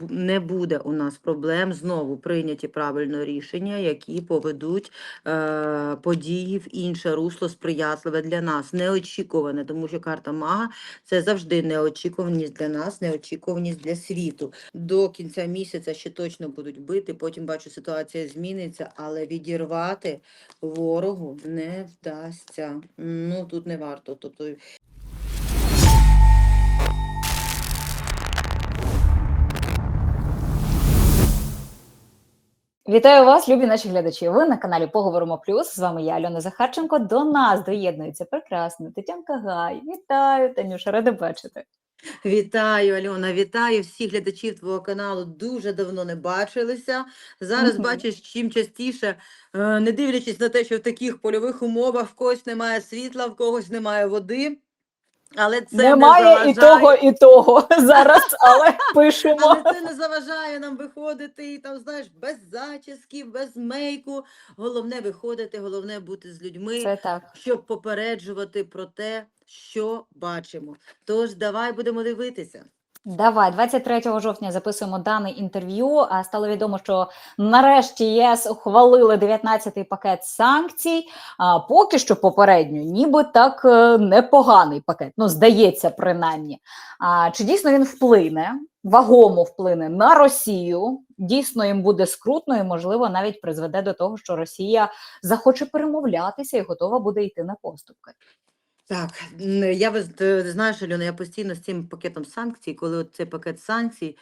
не буде у нас проблем знову прийняті правильно рішення, які поведуть е, події в інше русло сприятливе для нас, неочікуване, тому що карта мага це завжди неочікуваність для нас, неочікуваність для світу. До кінця місяця ще точно будуть бити. Потім бачу, ситуація зміниться, але відірвати ворогу не вдасться. Ну тут не варто. Тобто Вітаю вас, любі наші глядачі. Ви на каналі Поговоримо Плюс. З вами я, Альона Захарченко. До нас доєднується прекрасна Тетянка Гай. Вітаю, Танюша, рада бачити. Вітаю, Альона, вітаю всіх глядачів твого каналу. Дуже давно не бачилися. Зараз Мгм. бачиш чим частіше, е, не дивлячись на те, що в таких польових умовах в когось немає світла, в когось немає води. Але це Немає не і того, і того зараз, але пишемо. Але це не заважає нам виходити і там, знаєш, без зачіски, без мейку. Головне виходити, головне бути з людьми. Це так. щоб попереджувати про те, що бачимо. Тож давай будемо дивитися. Давай, 23 жовтня записуємо дане інтерв'ю. А стало відомо, що нарешті ЄС ухвалили 19-й пакет санкцій. А поки що попередньо, ніби так е, непоганий пакет. Ну, здається, принаймні. А чи дійсно він вплине? Вагомо вплине на Росію, дійсно їм буде скрутно і, можливо, навіть призведе до того, що Росія захоче перемовлятися і готова буде йти на поступки. Так, я ви з- ти знаєш, Альона, я постійно з цим пакетом санкцій, коли от цей пакет санкцій,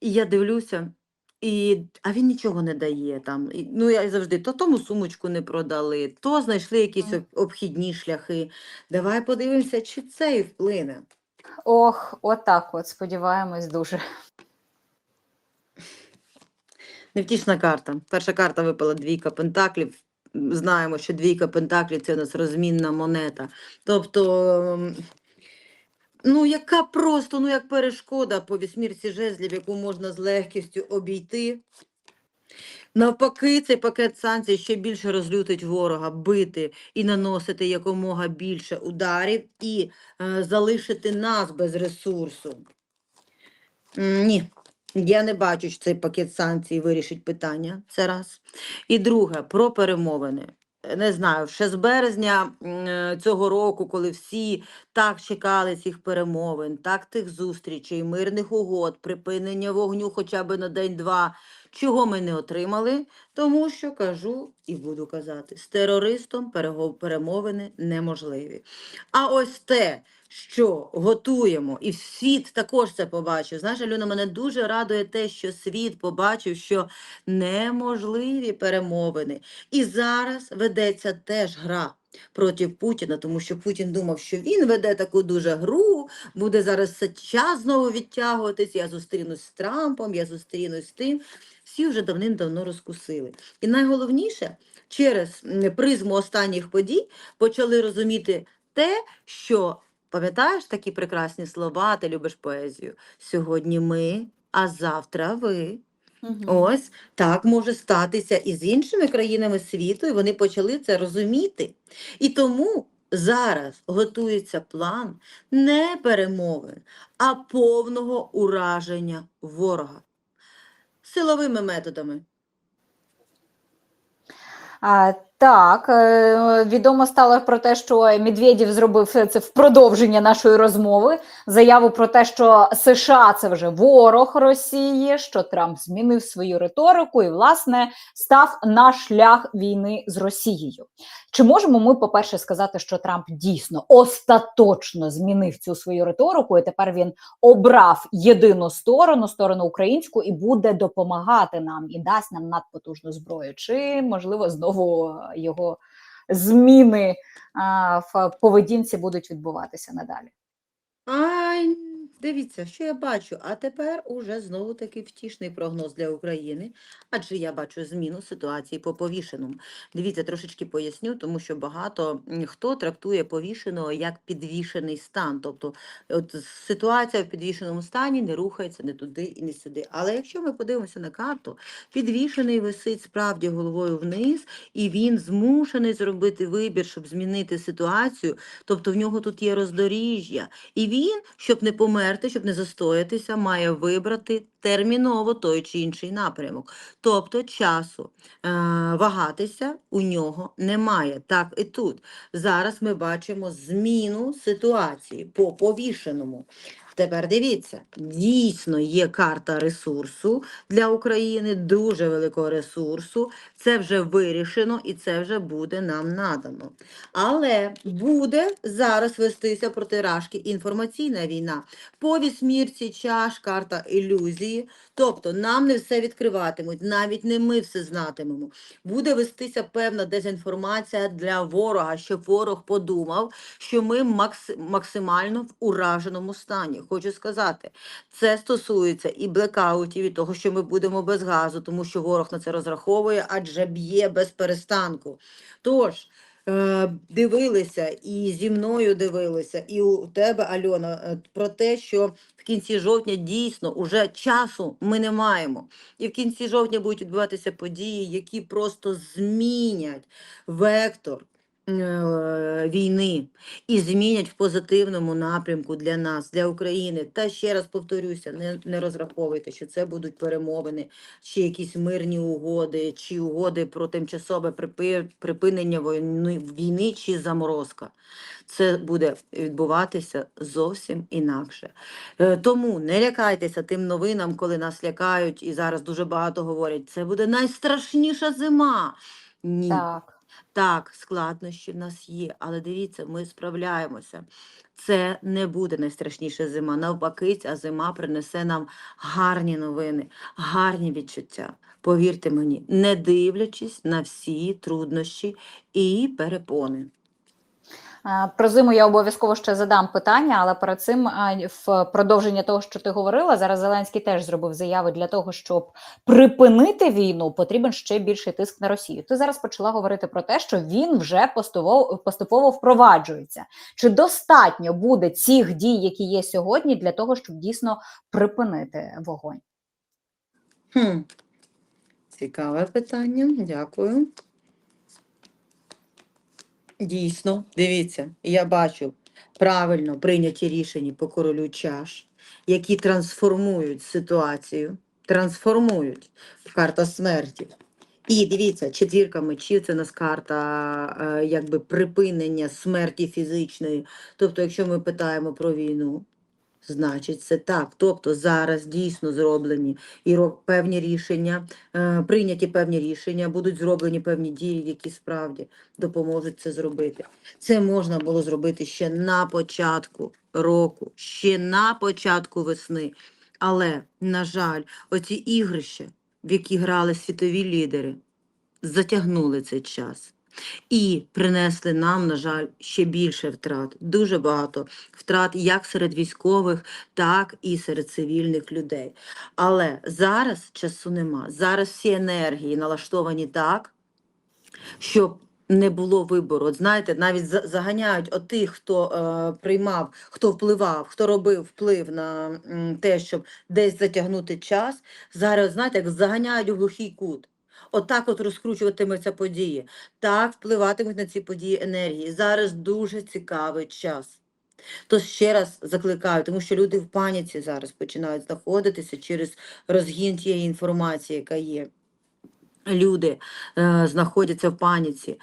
і я дивлюся, і, а він нічого не дає там. І, ну, я завжди то тому сумочку не продали, то знайшли якісь об- обхідні шляхи. Давай подивимося, чи це і вплине. Ох, отак от, сподіваємось дуже. Невтішна карта. Перша карта випала двійка пентаклів. Знаємо, що двійка пентаклів це у нас розмінна монета. Тобто, ну яка просто, ну як перешкода по вісьмірці жезлів, яку можна з легкістю обійти. Навпаки, цей пакет санкцій ще більше розлютить ворога, бити і наносити якомога більше ударів і е, залишити нас без ресурсу. Ні, я не бачу, що цей пакет санкцій вирішить питання. Це раз. І друге, про перемовини. Не знаю, ще з березня е, цього року, коли всі так чекали цих перемовин, так тих зустрічей, мирних угод, припинення вогню хоча б на день-два, чого ми не отримали, тому що кажу і буду казати, з терористом перемовини неможливі. А ось те, що готуємо, і світ також це побачив. Знаєш, Альона, мене дуже радує те, що світ побачив, що неможливі перемовини. І зараз ведеться теж гра проти Путіна, тому що Путін думав, що він веде таку дуже гру, буде зараз час знову відтягуватись. Я зустрінусь з Трампом, я зустрінусь з тим. Всі вже давним-давно розкусили. І найголовніше, через призму останніх подій почали розуміти те, що пам'ятаєш такі прекрасні слова, ти любиш поезію. Сьогодні ми, а завтра ви. Ось так може статися і з іншими країнами світу, і вони почали це розуміти. І тому зараз готується план не перемовин, а повного ураження ворога силовими методами. А, так, е, відомо стало про те, що Медведєв зробив це в продовження нашої розмови. Заяву про те, що США це вже ворог Росії, що Трамп змінив свою риторику і, власне, став на шлях війни з Росією. Чи можемо ми, по-перше, сказати, що Трамп дійсно остаточно змінив цю свою риторику, і тепер він обрав єдину сторону, сторону українську, і буде допомагати нам і дасть нам надпотужну зброю? Чи можливо знову його зміни в поведінці будуть відбуватися надалі? Дивіться, що я бачу. А тепер уже знову таки втішний прогноз для України, адже я бачу зміну ситуації по повішеному. Дивіться, трошечки поясню, тому що багато хто трактує повішеного як підвішений стан. Тобто, от ситуація в підвішеному стані не рухається не туди і не сюди. Але якщо ми подивимося на карту, підвішений висить справді головою вниз, і він змушений зробити вибір, щоб змінити ситуацію. Тобто в нього тут є роздоріжжя. І він, щоб не померти четверте, щоб не застоятися, має вибрати терміново той чи інший напрямок. Тобто часу е, вагатися у нього немає. Так і тут. Зараз ми бачимо зміну ситуації по повішеному. Тепер дивіться, дійсно є карта ресурсу для України, дуже великого ресурсу. Це вже вирішено і це вже буде нам надано. Але буде зараз вестися проти Рашки інформаційна війна. По вісьмірці чаш, карта ілюзії. Тобто нам не все відкриватимуть, навіть не ми все знатимемо. Буде вестися певна дезінформація для ворога, щоб ворог подумав, що ми максимально в ураженому стані. Хочу сказати, це стосується і блекаутів, і того, що ми будемо без газу, тому що ворог на це розраховує, адже б'є без перестанку. Тож. е, Дивилися і зі мною дивилися, і у тебе, Альона, е, про те, що в кінці жовтня дійсно уже часу ми не маємо. І в кінці жовтня будуть відбуватися події, які просто змінять вектор війни і змінять в позитивному напрямку для нас, для України. Та ще раз повторюся, не, не розраховуйте, що це будуть перемовини, чи якісь мирні угоди, чи угоди про тимчасове припи- припинення війни, війни чи заморозка. Це буде відбуватися зовсім інакше. Е, Тому не лякайтеся тим новинам, коли нас лякають, і зараз дуже багато говорять, це буде найстрашніша зима. Ні. Так. Так, складнощі в нас є, але дивіться, ми справляємося. Це не буде найстрашніша зима. Навпаки, ця зима принесе нам гарні новини, гарні відчуття. Повірте мені, не дивлячись на всі труднощі і перепони. Е, Про зиму я обов'язково ще задам питання, але перед цим е, в продовження того, що ти говорила, зараз Зеленський теж зробив заяви для того, щоб припинити війну, потрібен ще більший тиск на Росію. Ти зараз почала говорити про те, що він вже поступово, поступово впроваджується. Чи достатньо буде цих дій, які є сьогодні, для того, щоб дійсно припинити вогонь? Хм. Цікаве питання, дякую. Дійсно, дивіться, я бачу правильно прийняті рішення по королю чаш, які трансформують ситуацію, трансформують карта смерті. І дивіться, четвірка мечів це у нас карта е, якби припинення смерті фізичної. Тобто, якщо ми питаємо про війну, значить це так. Тобто зараз дійсно зроблені і певні рішення, е, прийняті певні рішення, будуть зроблені певні дії, які справді допоможуть це зробити. Це можна було зробити ще на початку року, ще на початку весни. Але, на жаль, оці ігрища, в які грали світові лідери, затягнули цей час. І принесли нам, на жаль, ще більше втрат. Дуже багато втрат як серед військових, так і серед цивільних людей. Але зараз часу нема. Зараз всі енергії налаштовані так, щоб не було вибору. От знаєте, навіть за- заганяють отих, хто е, приймав, хто впливав, хто робив вплив на м, те, щоб десь затягнути час. Зараз, знаєте, як заганяють у глухий кут. Отак от розкручуватимуться події. Так впливатимуть на ці події енергії. Зараз дуже цікавий час. То ще раз закликаю, тому що люди в паніці зараз починають знаходитися через розгін тієї інформації, яка є. Люди е, знаходяться в паніці.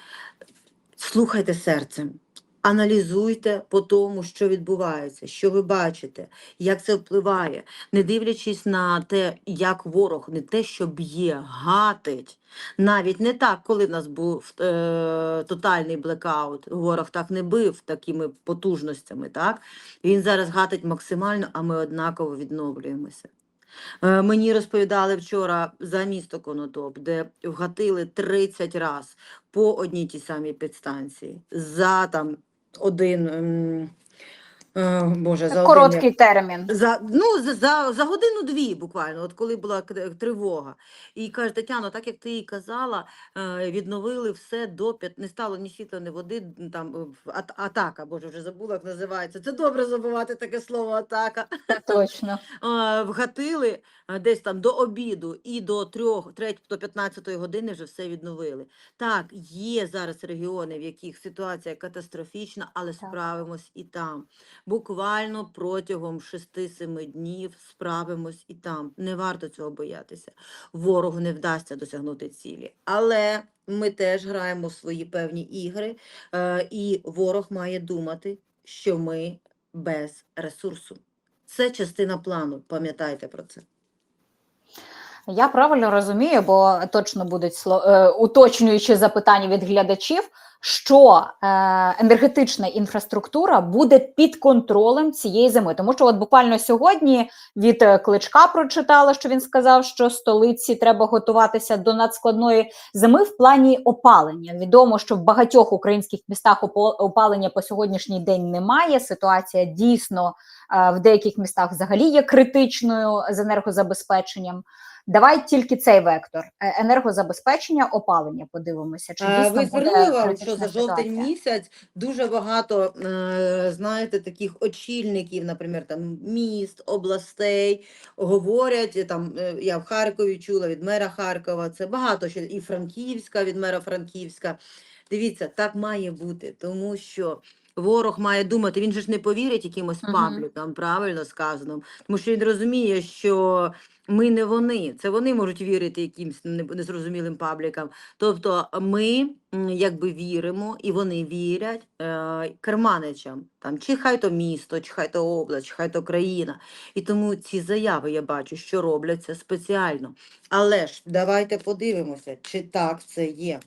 Слухайте серцем, аналізуйте по тому, що відбувається, що ви бачите, як це впливає, не дивлячись на те, як ворог не те, що б'є, гатить. Навіть не так, коли в нас був е, тотальний блекаут, ворог так не бив такими потужностями. Так? Він зараз гатить максимально, а ми однаково відновлюємося. Е, Мені розповідали вчора за місто Конотоп, де вгатили 30 раз по одній тій самій підстанції. За там один, ем, боже, за один, Короткий термін. за, ну, за, за, годину-дві буквально, от коли була тривога. І каже, Тетяно, так як ти і казала, е, відновили все до п'ят... не стало ні світла, ні води, там е, в- атака, боже, вже забула, як називається. Це добре забувати таке слово атака. Точно. Е, Вгатили е, десь там до обіду і до 3, 3 до 15 години вже все відновили. Так, є зараз регіони, в яких ситуація катастрофічна, але Так. справимось і там. Буквально протягом 6-7 днів справимось і там. Не варто цього боятися. Ворогу не вдасться досягнути цілі. Але ми теж граємо свої певні ігри, е, і ворог має думати, що ми без ресурсу. Це частина плану. Пам'ятайте про це. Я правильно розумію, бо точно будуть е, уточнюючі запитання від глядачів, що е, енергетична інфраструктура буде під контролем цієї зими. Тому що, от буквально сьогодні від е, кличка прочитала, що він сказав, що столиці треба готуватися до надскладної зими в плані опалення. Відомо, що в багатьох українських містах опалення по сьогоднішній день немає. Ситуація дійсно в деяких містах взагалі є критичною з енергозабезпеченням. Давай тільки цей вектор Е, енергозабезпечення, опалення. Подивимося, чи Е, дійсно Ви звернули критична що за жовтень місяць дуже багато, е, знаєте, таких очільників, наприклад, там міст, областей говорять. е, Там е, я в Харкові чула від мера Харкова. Це багато ще і Франківська від мера Франківська. Дивіться, так має бути, тому що. Ворог має думати, він же ж не повірить якимось Мгм. паблікам, правильно сказано, тому що він розуміє, що ми не вони, це вони можуть вірити якимсь незрозумілим паблікам. Тобто ми якби віримо, і вони вірять е, керманичам, там, чи хай то місто, чи хай то область, чи хай то країна. І тому ці заяви я бачу, що робляться спеціально. Але ж давайте подивимося, чи так це є.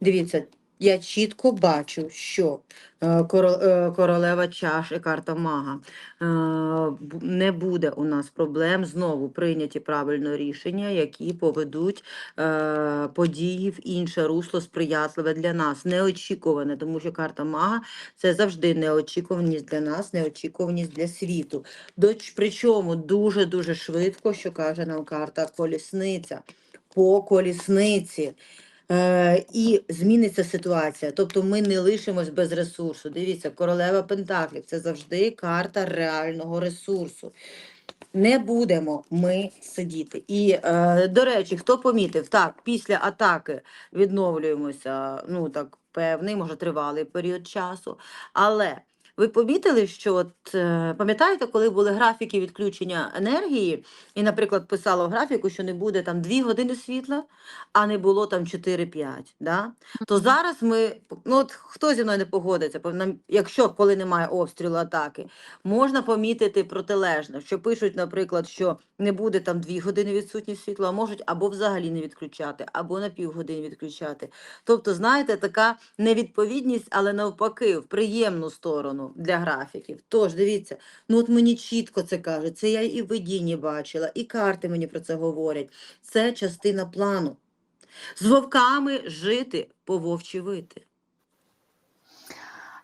Дивіться, я чітко бачу, що е, е, королева чаш і карта мага. Е, Не буде у нас проблем знову прийняті правильно рішення, які поведуть події в інше русло сприятливе для нас, неочікуване, тому що карта мага це завжди неочікуваність для нас, неочікуваність для світу. Причому дуже-дуже швидко, що каже нам карта колісниця. По колісниці. Е, і зміниться ситуація. Тобто ми не лишимось без ресурсу. Дивіться, королева Пентаклів це завжди карта реального ресурсу. Не будемо ми сидіти. І, е, до речі, хто помітив, так, після атаки відновлюємося, ну так, певний, може, тривалий період часу. Але ви помітили, що от е, пам'ятаєте, коли були графіки відключення енергії, і, наприклад, писало в графіку, що не буде там 2 години світла, а не було там 4-5, да? то зараз ми, ну от хто зі мною не погодиться, якщо коли немає обстрілу атаки, можна помітити протилежне, що пишуть, наприклад, що не буде там 2 години відсутність світла, а можуть або взагалі не відключати, або на півгодини відключати. Тобто, знаєте, така невідповідність, але навпаки, в приємну сторону для графіків. Тож, дивіться, ну от мені чітко це кажуть, це я і в видінні бачила, і карти мені про це говорять. Це частина плану. З вовками жити, по вовчі.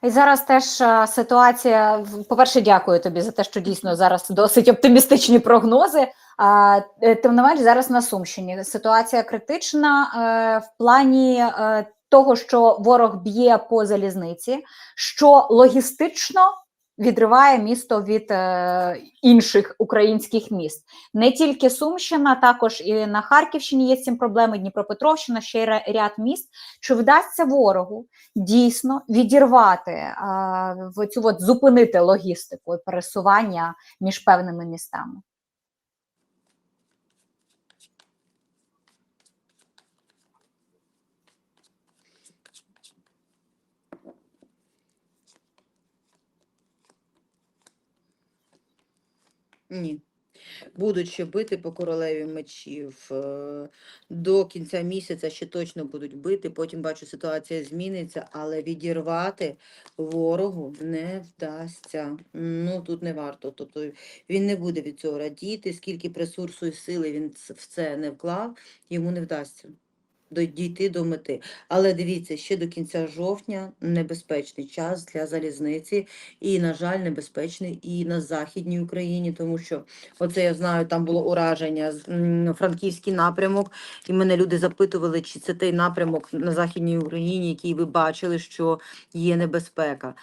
І зараз теж ситуація. По-перше, дякую тобі за те, що дійсно зараз досить оптимістичні прогнози. А, е, тим не менш, зараз на Сумщині ситуація критична е, в плані е, того, що ворог б'є по залізниці, що логістично відриває місто від е, інших українських міст. Не тільки Сумщина, також і на Харківщині є з цим проблеми, Дніпропетровщина, ще й ряд міст. Чи вдасться ворогу дійсно відірвати в цю от зупинити логістику і пересування між певними містами? Ні. Будуть ще бити по королеві мечів. е, До кінця місяця ще точно будуть бити. Потім бачу, ситуація зміниться, але відірвати ворогу не вдасться. Ну тут не варто. Тобто він не буде від цього радіти, скільки ресурсу і сили він в це не вклав, йому не вдасться дійти до мети. Але дивіться, ще до кінця жовтня небезпечний час для залізниці, і, на жаль, небезпечний і на Західній Україні, тому що оце я знаю, там було ураження франківський напрямок, і мене люди запитували, чи це той напрямок на Західній Україні, який ви бачили, що є небезпека.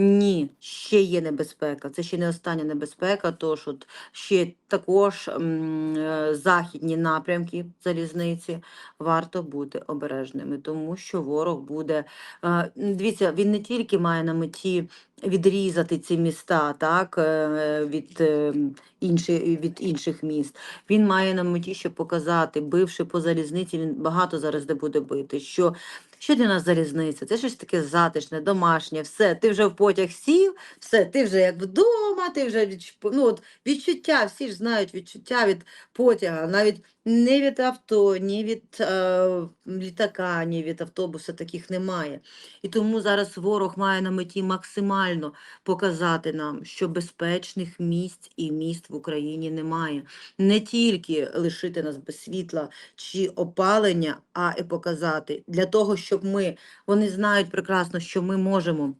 Ні, ще є небезпека. Це ще не остання небезпека, тож от ще також м, е, західні напрямки залізниці варто бути обережними, тому що ворог буде. е, Дивіться, він не тільки має на меті відрізати ці міста, так, е, від, е, інші, від інших міст. Він має на меті, щоб показати, бивши по залізниці, він багато зараз де буде бити. Що, що для нас залізниця? Це щось таке затишне, домашнє, все. Ти вже в потяг сів, все, ти вже як вдома, ти вже відч... ну, от, відчуття, всі ж знають відчуття від потяга, навіть не від авто, ні від е, літака, ні від автобуса таких немає. І тому зараз ворог має на меті максимально показати нам, що безпечних місць і міст в Україні немає. Не тільки лишити нас без світла чи опалення, а і показати для того, щоб ми вони знають прекрасно, що ми можемо.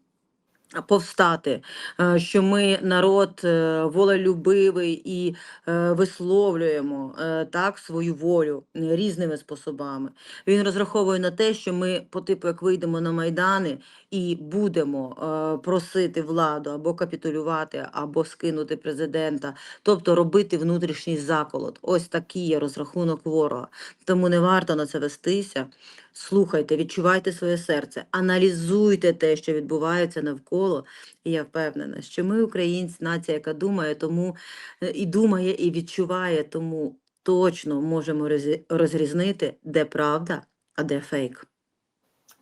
Повстати, е, що ми народ е, волелюбивий і е, висловлюємо так свою волю різними способами. Він розраховує на те, що ми, по типу, як вийдемо на майдани і будемо просити владу або капітулювати, або скинути президента, тобто робити внутрішній заколот. Ось такий є розрахунок ворога. Тому не варто на це вестися. Слухайте, відчувайте своє серце, аналізуйте те, що відбувається навколо. І я впевнена, що ми, українці, нація, яка думає, тому е, і думає, і відчуває, тому точно можемо розрізнити, де правда, а де фейк.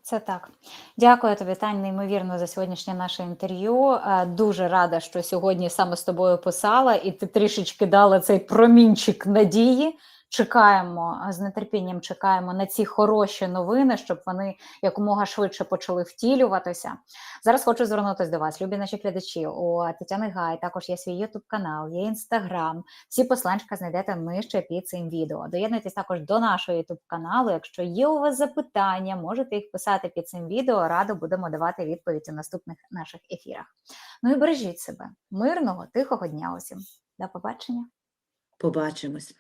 Це так. Дякую тобі, Тань, неймовірно за сьогоднішнє наше інтерв'ю. Е, Дуже рада, що сьогодні саме з тобою писала, і ти трішечки дала цей промінчик надії. Чекаємо з нетерпінням, чекаємо на ці хороші новини, щоб вони якомога швидше почали втілюватися. Зараз хочу звернутися до вас, любі наші глядачі. У Тетяни Гай також є свій Ютуб канал, є інстаграм. Всі посланчика знайдете нижче під цим відео. Доєднуйтесь також до нашого Ютуб каналу. Якщо є у вас запитання, можете їх писати під цим відео. Радо будемо давати відповідь у наступних наших ефірах. Ну і бережіть себе, мирного, тихого дня усім. До побачення. Побачимось.